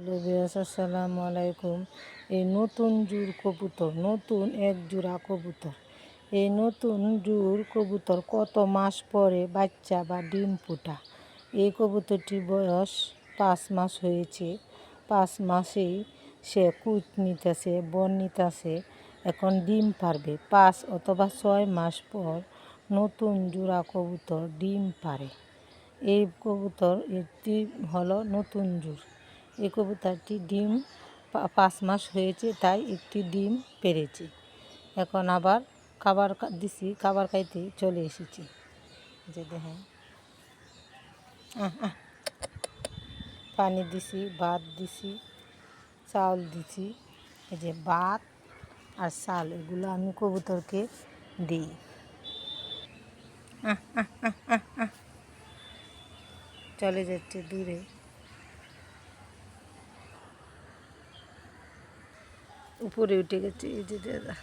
Hello আসসালামু আলাইকুম। এই নতুন জুর কবুতর, নতুন এক জোড়া কবুতর। এই নতুন জুর কবুতর কত মাস পরে বাচ্চা বা ডিম ফোটা? এই কবুতরটির বয়স পাঁচ মাস হয়েছে। পাঁচ মাসেই সে কুচ নিতেছে, বন নিতেছে, এখন ডিম পারবে। পাঁচ অথবা ছয় মাস পর নতুন জোড়া কবুতর ডিম পারে। এই কবুতর একটি হলো নতুন জুর। এই কবুতরটি ডিম পাঁচ মাস হয়েছে, তাই একটি ডিম পেরেছে। এখন আবার খাবার দিছি, খাবার খাইতে চলে এসেছি। যে দেখেন। পানি দিছি, ভাত দিছি, চাউল দিছি। এই যে ভাত আর চাল, এগুলো আমি কবুতরকে দিই। চলে যাচ্ছে দূরে। উপরে উঠে গেছে এই যে দাদা।